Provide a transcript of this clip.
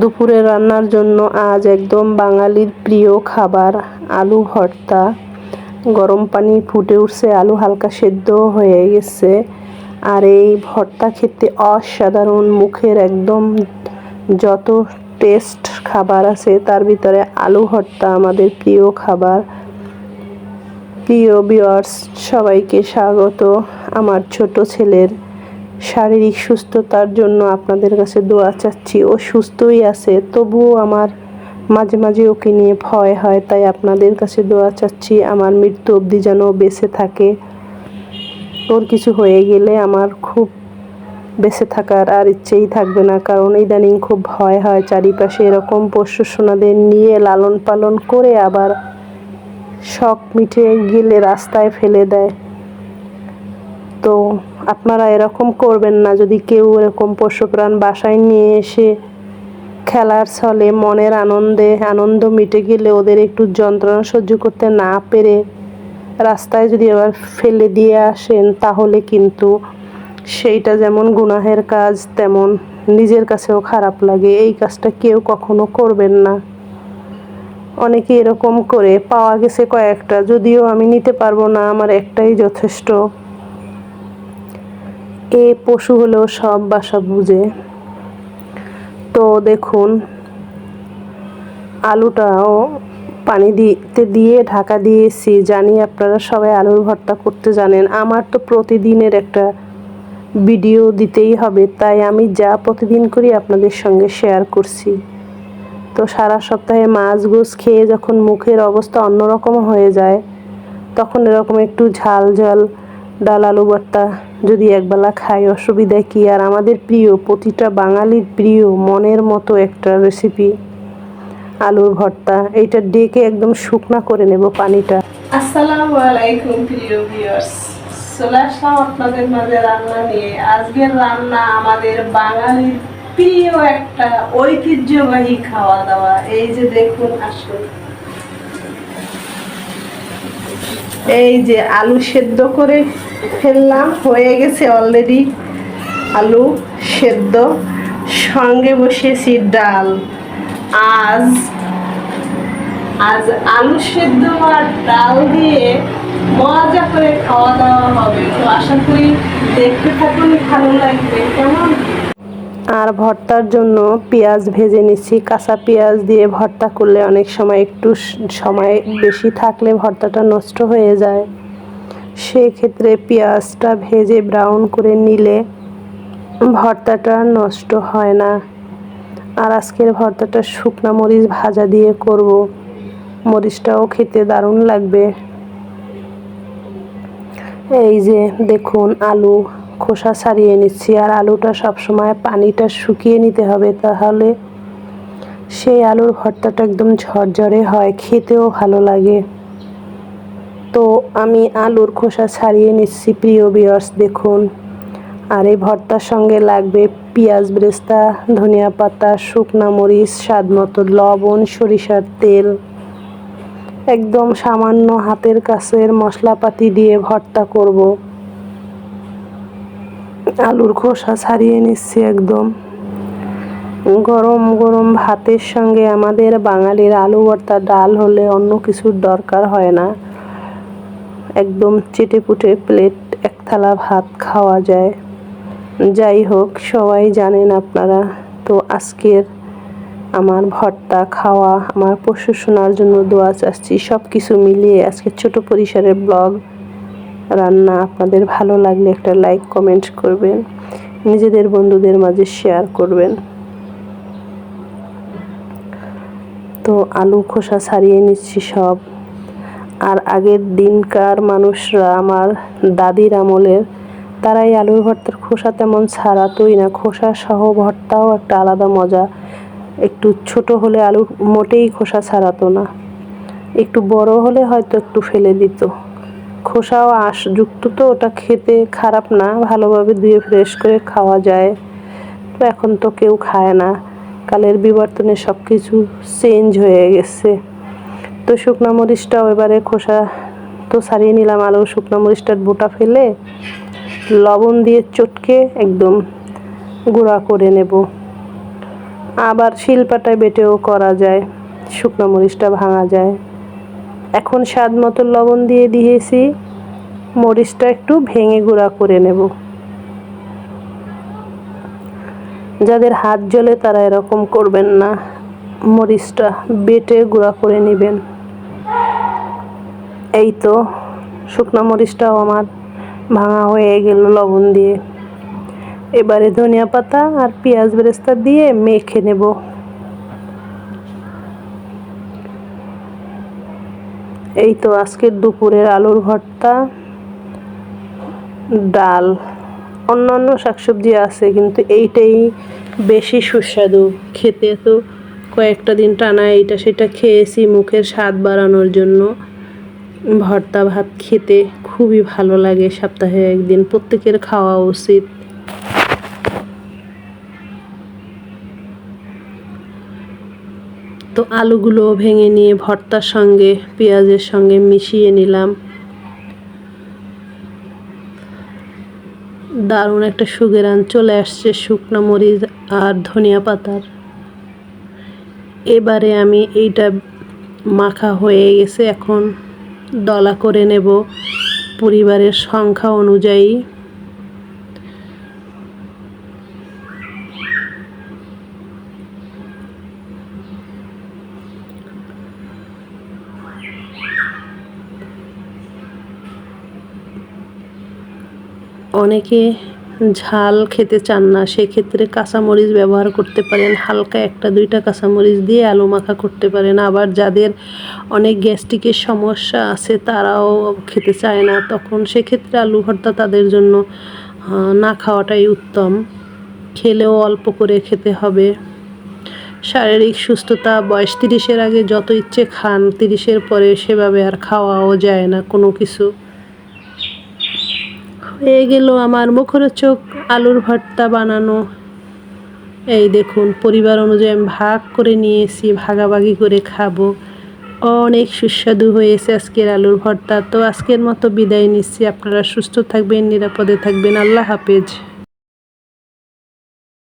দুপুরে রান্নার জন্য আজ একদম বাঙালির প্রিয় খাবার আলু ভর্তা। গরম পানি ফুটে উঠছে, আলু হালকা সেদ্ধ হয়ে গেছে। আর এই ভর্তা খেতে অসাধারণ, মুখের একদম যত টেস্ট খাবার আছে, তার ভিতরে আলু ভর্তা আমাদের প্রিয় খাবার। প্রিয় বিয়ার্স সবাইকে স্বাগত। আমার ছোট ছেলের শারীরিক সুস্থতার জন্য আপনাদের কাছে দোয়া চাচ্ছি। ও সুস্থই আছে, তবুও আমার মাঝে মাঝে ওকে নিয়ে ভয় হয়, তাই আপনাদের কাছে দোয়া চাচ্ছি, আমার মৃত্যু অবধি যেন বেঁচে থাকে। ওর কিছু হয়ে গেলে আমার খুব বেঁচে থাকার আর ইচ্ছেই থাকবে না, কারণ ইদানিং খুব ভয় হয়, চারিপাশে এরকম পোষ্য সোনাদের নিয়ে লালন পালন করে আবার শখ মিটে গেলে রাস্তায় ফেলে দেয়। তো আপনারা এরকম করবেন না। যদি কেউ এরকম পশুপ্রাণ বাসায় নিয়ে এসে খেলার ছলে মনের আনন্দে, আনন্দ মিটে গেলে ওদের একটু যন্ত্রণা সহ্য করতে না পেরে রাস্তায় যদি আবার ফেলে দিয়ে আসেন, তাহলে কিন্তু সেইটা যেমন গুনাহের কাজ, তেমন নিজের কাছেও খারাপ লাগে। এই কাজটা কেউ কখনো করবেন না। অনেকে এরকম করে, পাওয়া গেছে কয়েকটা। যদিও আমি নিতে পারব না, আমার একটাই যথেষ্ট। এ পশু হলেও সব বাসা বুঝে। তো দেখুন, আলুটাও পানি দিতে দিয়ে, ঢাকা দিয়েছি। জানি আপনারা সবাই আলুর ভর্তা করতে জানেন। আমার তো প্রতিদিনের একটা ভিডিও দিতেই হবে, তাই আমি যা প্রতিদিন করি আপনাদের সঙ্গে শেয়ার করছি। তো সারা সপ্তাহে মাছ গোছ খেয়ে যখন মুখের অবস্থা অন্যরকম হয়ে যায়, তখন এরকম একটু ঝাল ঝাল ডাল আলু ভর্তা যদি একবেলা খাই, অসুবিধা কি? আর আমাদের প্রিয়, প্রতিটা বাঙালির প্রিয় মনের মতো একটা রেসিপি আলুর ভর্তা। এইটা ডেকে একদম শুকনা করে নেব পানিটা। আসসালামু আলাইকুম, প্রিয় ভিউয়ার্স চলে আসলাম আপনাদের মাঝে রান্না নিয়ে। আজকের রান্না আমাদের বাঙালির প্রিয় একটা ঐতিহ্যবাহী খাওয়া দাওয়া এই যে দেখুন আসুন এই যে আলু সেদ্ধ করে ফেললাম, হয়ে গেছে অলরেডি আলু সেদ্ধ। সঙ্গে বসিয়েছি ডাল। আজ আজ আলু সেদ্ধ আর ডাল দিয়ে মজা করে খাওয়া দাওয়া হবে। তো আশা করি দেখতে থাকুন, ভালো লাগবে। কেমন? আর ভর্তার জন্য পেঁয়াজ ভেজে নিচ্ছি। কাঁচা পেঁয়াজ দিয়ে ভর্তা করলে অনেক সময় একটু সময় বেশি থাকলে ভর্তাটা নষ্ট হয়ে যায়। সেক্ষেত্রে পেঁয়াজটা ভেজে ব্রাউন করে নিলে ভর্তাটা নষ্ট হয় না। আর আজকের ভর্তাটা শুকনা মরিচ ভাজা দিয়ে করব। মরিচটাও খেতে দারুণ লাগবে। এই যে দেখুন আলু খোসা ছাড়িয়ে নিচ্ছি আর আলুটা সবসময় পানিটা শুকিয়ে নিতে হবে তাহলে সেই আলুর ভর্তাটা একদম ঝরঝরে হয়, খেতেও ভালো লাগে। তো আমি আলুর খোসা ছাড়িয়ে নিচ্ছি, প্রিয় বিয়ার্স দেখুন। আর এই ভর্তার সঙ্গে লাগবে পেঁয়াজ ব্রেস্তা, ধনিয়া পাতা, শুকনা মরিচ, স্বাদ মতো লবণ, সরিষার তেল। একদম সামান্য হাতের কাছের মশলাপাতি দিয়ে ভর্তা করব। আলুর খোসা ছাড়িয়ে নিচ্ছি একদম। গরম গরম ভাতের সঙ্গে আমাদের বাঙালির আলু ভর্তা ডাল হলে অন্য কিছুর দরকার হয় না। একদম চেটে পুটে প্লেট, এক থালা ভাত খাওয়া যায়। যাই হোক, সবাই জানেন আপনারা। তো আজকের আমার ভর্তা খাওয়া, আমার পশু শোনার জন্য দোয়া চাচ্ছি। সব কিছু মিলিয়ে আজকে ছোট পরিসরের ব্লগ রান্না আপনাদের ভালো লাগলে একটা লাইক কমেন্ট করবেন। নিজেদের বন্ধুদের মাঝে শেয়ার করবেন। তো আলু খোসা ছাড়িয়ে নিচ্ছি সব। আর আগের দিনকার মানুষরা, আমার দাদির আমলের, তারাই আলুর ভর্তার খোসা তেমন ছাড়াতোই না। খোসা সহ ভর্তাও একটা আলাদা মজা। একটু ছোট হলে আলু মোটেই খোসা ছাড়াতো না। একটু বড় হলে হয়তো একটু ফেলে দিত। খোসাও আঁশ যুক্ত তো, ওটা খেতে খারাপ না, ভালোভাবে ধুয়ে ফ্রেশ করে খাওয়া যায়। তো এখন তো কেউ খায় না। কালের বিবর্তনে সব কিছু চেঞ্জ হয়ে গেছে। তো শুকনো মরিচটাও এবারে খোসা তো সারিয়ে নিলাম আলু, শুকনো মরিচটার বোটা ফেলে লবণ দিয়ে চটকে একদম গুঁড়া করে নেব। আবার শিলপাটায় বেটেও করা যায়, শুকনো মরিচটা ভাঙা যায়। এখন স্বাদ মতো লবণ দিয়ে দিয়েছি। মরিচটা একটু ভেঙে গুঁড়া করে নেব। যাদের হাত জ্বলে তারা এরকম করবেন না। মরিচটা বেটে গুঁড়া করে নেবেন। এই তো, শুকনো মরিচটাও আমার ভাঙা হয়ে গেল লবণ দিয়ে। এবারে ধনিয়া পাতা আর পেঁয়াজ বেরেস্তা দিয়ে মেখে নেব। এই তো আজকের দুপুরের আলুর ভর্তা, ডাল, অন্যান্য শাকসবজি আছে, কিন্তু এইটাই বেশি সুস্বাদু। খেতে তো কয়েকটা দিন টানা এইটা, সেটা খেয়েছি মুখের স্বাদ বাড়ানোর জন্য। ভর্তা ভাত খেতে খুবই ভালো লাগে সপ্তাহে একদিন, প্রত্যেকের খাওয়া উচিত। তো আলুগুলো ভেঙে নিয়ে ভর্তার সঙ্গে, পেঁয়াজের সঙ্গে মিশিয়ে নিলাম। দারুণ একটা সুগেরান চলে আসছে শুকনো মরিচ আর ধনিয়া পাতার। এবারে আমি এইটা মাখা হয়ে গেছে, এখন দলা করে নেব। পরিবারের সংখ্যা অনুযায়ী অনেকে ঝাল খেতে চান না, সেক্ষেত্রে কাঁচামরিচ ব্যবহার করতে পারেন। হালকা একটা, দুইটা কাঁচামরিচ দিয়ে আলু মাখা করতে পারেন। আবার যাদের অনেক গ্যাস্ট্রিকের সমস্যা আছে, তারাও খেতে চায় না। তখন সেক্ষেত্রে আলু ভর্তা তাদের জন্য না খাওয়াটাই উত্তম। খেলেও অল্প করে খেতে হবে। শারীরিক সুস্থতা, বয়স তিরিশের আগে যত ইচ্ছে খান, তিরিশের পরে সেভাবে আর খাওয়াও যায় না কোনো কিছু। হয়ে গেল আমার মুখরোচক আলুর ভর্তা বানানো। এই দেখুন, পরিবার অনুযায়ী আমি ভাগ করে নিয়েছি, ভাগাভাগি করে খাব। অনেক সুস্বাদু হয়েছে আজকের আলুর ভর্তা। তো আজকের মতো বিদায় নিচ্ছি। আপনারা সুস্থ থাকবেন, নিরাপদে থাকবেন। আল্লাহ হাফেজ।